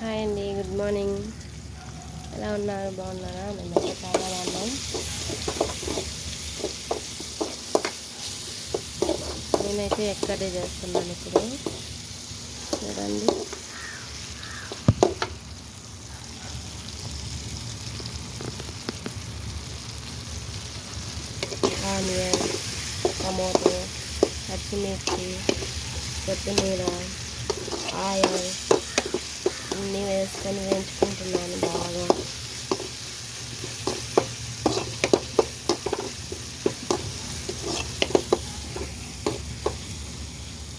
Hi అండి good morning. ఎలా ఉన్నారు? బాగున్నారా? మేమైతే చాలా బాగున్నాం. నేనైతే ఎక్కడే చేస్తున్నాను ఇప్పుడు. చూడండి. ఆనియన్ టమోటో పచ్చిమిర్చి కొత్తిమీర ఆయిల్ అన్నీ వేసుకొని వేయించుకుంటున్నాను బాగా.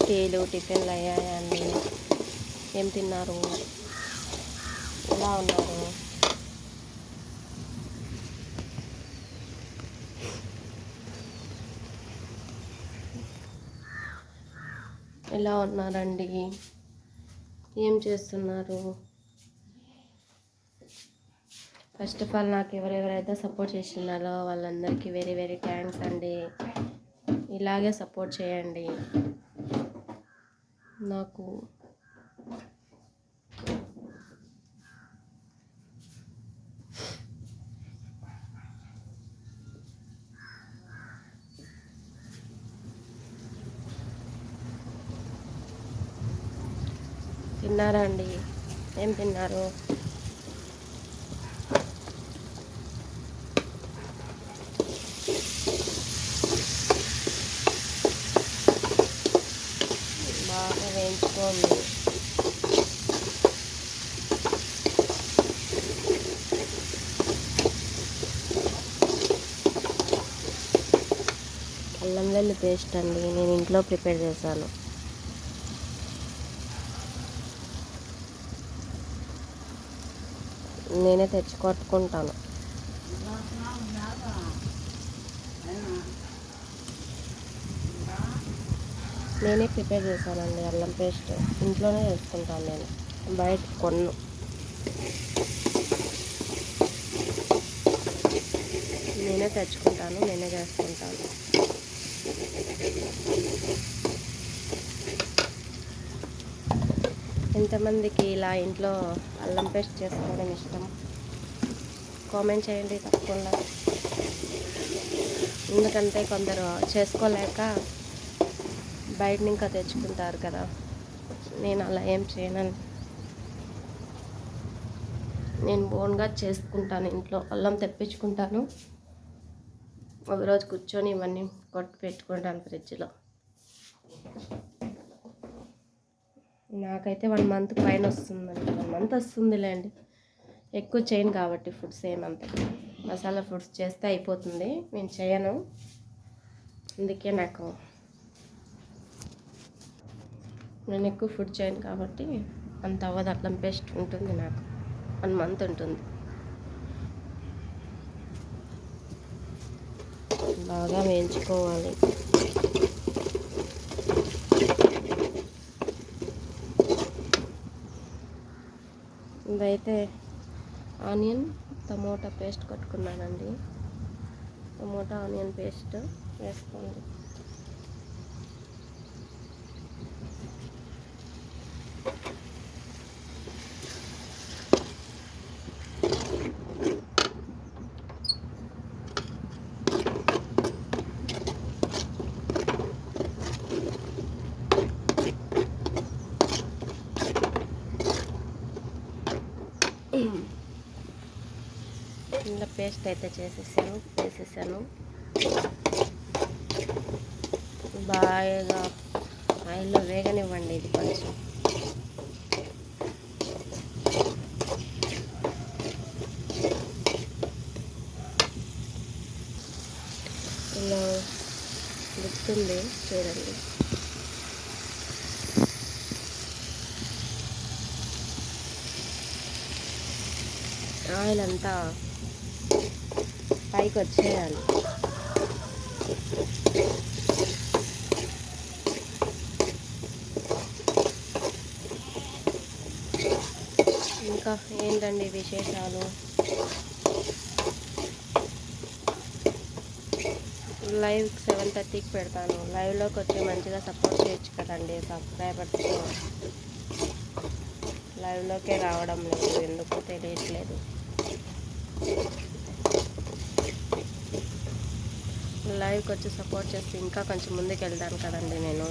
టీలు టిఫిన్లు అయ్యాయండి ఏం తిన్నారు? ఎలా ఉన్నారు? ఎలా ఉన్నారండి? ఏం చేస్తున్నారు? ఫస్ట్ ఆఫ్ ఆల్ నాకు ఎవరెవరైతే సపోర్ట్ చేస్తున్నారో వాళ్ళందరికీ వెరీ వెరీ థ్యాంక్స్ అండి. ఇలాగే సపోర్ట్ చేయండి. నాకు తిన్నారా అండి? ఏం తిన్నారు? బాగా వేయించుకోండి. అల్లం వెల్లి పేస్ట్ అండి నేను ఇంట్లో ప్రిపేర్ చేశాను. నేనే తెచ్చి కొట్టుకుంటాను నేనే ప్రిపేర్ చేశానండి అల్లం పేస్ట్. ఇంట్లోనే చేసుకుంటాను నేను. బయట కొన్ను. నేనే తెచ్చుకుంటాను నేనే చేసుకుంటాను. ఎంతమందికి ఇలా ఇంట్లో అల్లం పేస్ట్ చేసుకోవడం ఇష్టం. కామెంట్ చేయండి తప్పకుండా. ఎందుకంటే కొందరు చేసుకోలేక బయట ఇంకా తెచ్చుకుంటారు కదా. నేను అలా ఏం చేయనండి నేను బోన్గా చేసుకుంటాను ఇంట్లో. అల్లం తెప్పించుకుంటాను. ఒకరోజు కూర్చొని ఇవన్నీ కొట్టి పెట్టుకుంటాను ఫ్రిడ్జ్లో. నాకైతే వన్ మంత్ పైన వస్తుందండి. వన్ మంత్ వస్తుందిలేండి. ఎక్కువ చేయను కాబట్టి ఫుడ్స్ ఏమంత. మసాలా ఫుడ్స్ చేస్తే అయిపోతుంది. నేను చేయను. అందుకే నాకు నేను ఎక్కువ ఫుడ్ చేయను కాబట్టి అంత అవ్వదు. అట్లం పేస్ట్ ఉంటుంది నాకు. వన్ మంత్ ఉంటుంది. బాగా వేయించుకోవాలి. ఇదైతే ఆనియన్ టమోటా పేస్ట్ కట్టుకున్నానండి. టమోటా ఆనియన్ పేస్ట్ వేసుకోండి ఇలా పేస్ట్ అయితే చేసేసాను. వేసేసాను బాగా ఆయిల్లో వేగనివ్వండి ఇది కొంచెం. ఇలా గుర్తుంది చూడండి. ఆయిల్ అంతా పైకి వచ్చేయాలి ఇంకా ఏంటండి విశేషాలు? లైవ్ సెవెన్ థర్టీకి పెడతాను. లైవ్లోకి వచ్చి మంచిగా సపోర్ట్ చేయొచ్చు కదండి సబ్స్క్రైబర్స్తో లైవ్లోకే రావడం లేదు ఎందుకో తెలియట్లేదు. లైవ్కి వచ్చి సపోర్ట్ చేస్తే ఇంకా కొంచెం ముందుకు వెళ్తాను కదండి నేను.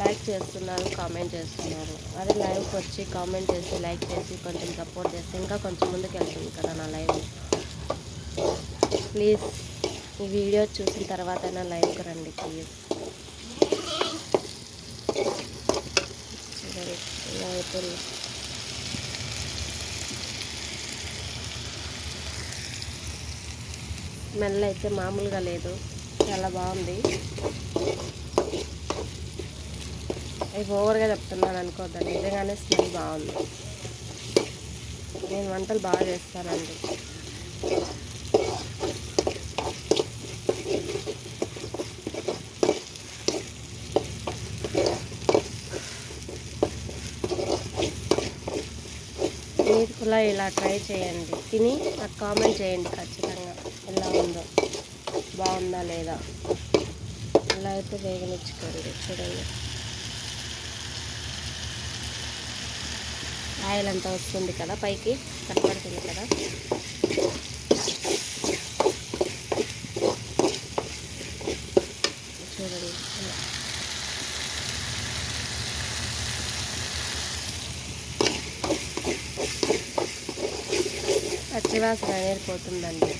లైక్ చేస్తున్నారు కామెంట్ చేస్తున్నారు. అదే లైవ్కి వచ్చి కామెంట్ చేసి లైక్ చేసి కొంచెం సపోర్ట్ చేస్తే ఇంకా కొంచెం ముందుకు వెళ్తుంది కదా నా లైవ్. ప్లీజ్ ఈ వీడియో చూసిన తర్వాత నా లైవ్కి రండి ప్లీజ్. చూడండి ఇలా అయిపోయింది. స్మెల్ అయితే మామూలుగా లేదు. చాలా బాగుంది. అవి ఓవర్గా చెప్తున్నాను అనుకోద్దండి నిజంగానే స్మెల్ బాగుంది. నేను వంటలు బాగా చేస్తానండి మీరు కూడా ఇలా ట్రై చేయండి. తిని నాకు కామెంట్ చేయండి ఖచ్చితంగా. ఎలా ఉందో? బాగుందా లేదా? ఇలా అయితే వేగనిచ్చుకోండి. చూడండి. ఆయిల్ అంతా వస్తుంది కదా పైకి? కనపడుతుంది కదా చూడండి ఇలా. పచ్చివాసన అనేది పోతుందండి.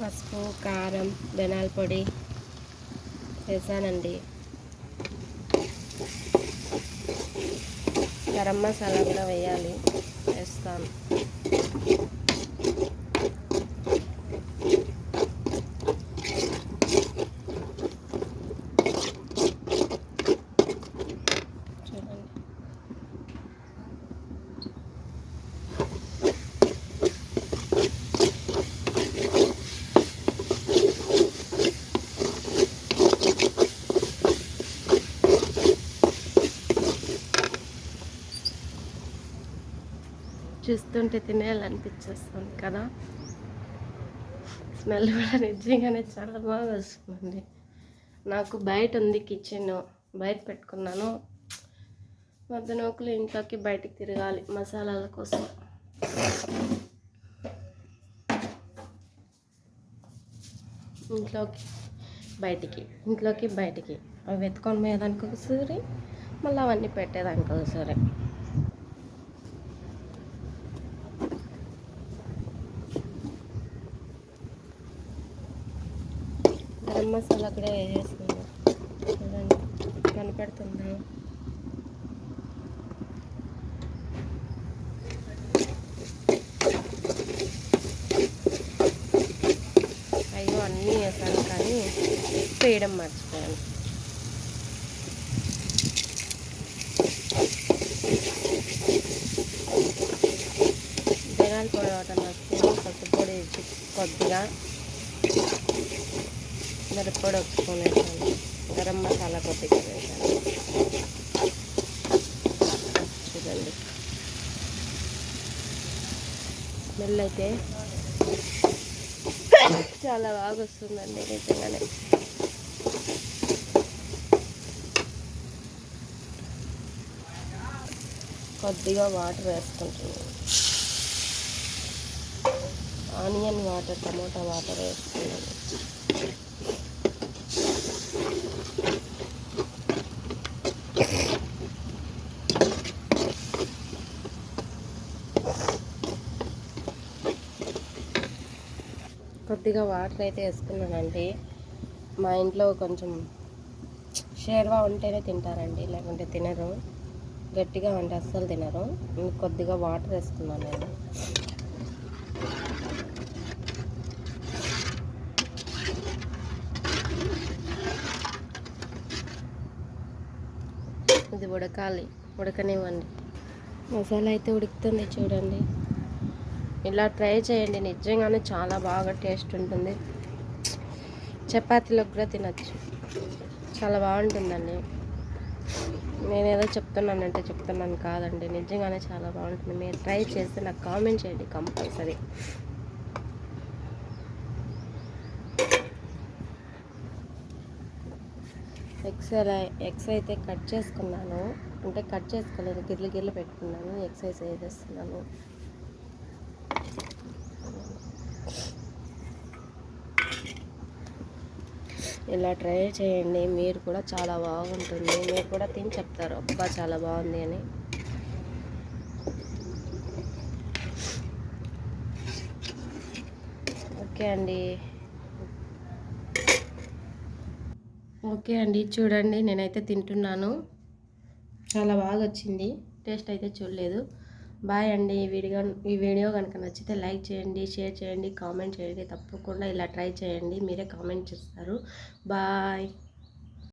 పసుపు కారం ధనాల పొడి వేసానండి. గరం మసాలా కూడా వేయాలి. వేస్తాను చూడండి చూస్తుంటే తినేయాలనిపించేస్తుంది కదా. స్మెల్ కూడా నిజంగానే చాలా బాగా వస్తుందండి నాకు బయట ఉంది కిచెన్ బయట పెట్టుకున్నాను. మధ్యనోకులు ఇంట్లోకి బయటికి తిరగాలి మసాలాల కోసం. ఇంట్లోకి బయటికి ఇంట్లోకి బయటికి. అవి వెతుకొని పోయేదానికి ఒకసారి మళ్ళీ అవన్నీ పెట్టేదానికి ఒకసారి గరం మసాలా కూడా వేసేస్తున్నాను చూడండి కనపడుతుందా? అయ్యో అన్నీ వేసాను కానీ ఉప్పు వేయడం మర్చిపోయాను. జనాలు పొడి ఒకటి స్పూన్ పసుపొడి వేసి కొద్దిగా మిరప్పొడి ఒక స్పూన్ వేసాను గరం మసాలా కొద్దిగా వేసాను. చూడండి. స్మెల్ అయితే చాలా బాగా వస్తుందండి నిజంగానే. కొద్దిగా వాటర్ వేసుకుంటున్నాను. ఆనియన్ వాటర్ టమోటా వాటర్ వేసుకున్నాను. కొద్దిగా వాటర్ అయితే వేసుకున్నానండి. మా ఇంట్లో కొంచెం షేర్వా ఉంటేనే తింటారండి లేకుంటే తినరు. గట్టిగా ఉంటే అస్సలు తినరు. కొద్దిగా వాటర్ వేసుకున్నాను నేను. ఇది ఉడకాలి ఉడకనివ్వండి. మసాలా అయితే ఉడుకుతుంది చూడండి. ఇలా ట్రై చేయండి. నిజంగానే చాలా బాగా టేస్ట్ ఉంటుంది. చపాతీలోకి కూడా తినచ్చు. చాలా బాగుంటుందండి. నేనేదో చెప్తున్నానంటే చెప్తున్నాను కాదండి. నిజంగానే చాలా బాగుంటుంది. మీరు ట్రై చేస్తే నాకు కామెంట్ చేయండి కంపల్సరీ. ఎగ్స్ ఎక్స్ ఎగ్స్ అయితే కట్ చేసుకున్నాను. అంటే కట్ చేసుకోలేదు. గిర్లు గిర్లు పెట్టుకున్నాను. ఎక్సైజ్ చేసేస్తున్నాను ఇలా ట్రై చేయండి. మీరు కూడా చాలా బాగుంటుంది. మీరు కూడా తిని చెప్తారు. అబ్బా చాలా బాగుంది అని. ఓకే అండి. ఓకే అండి. చూడండి నేనైతే తింటున్నాను. చాలా బాగా వచ్చింది. టేస్ట్ అయితే చూడలేదు. బాయ్ అండి. ఈ వీడియో ఈ వీడియో కనుక నచ్చితే లైక్ చేయండి షేర్ చేయండి కామెంట్ చేయండి. తప్పకుండా ఇలా ట్రై చేయండి. మీరే కామెంట్ చేస్తారు. బాయ్.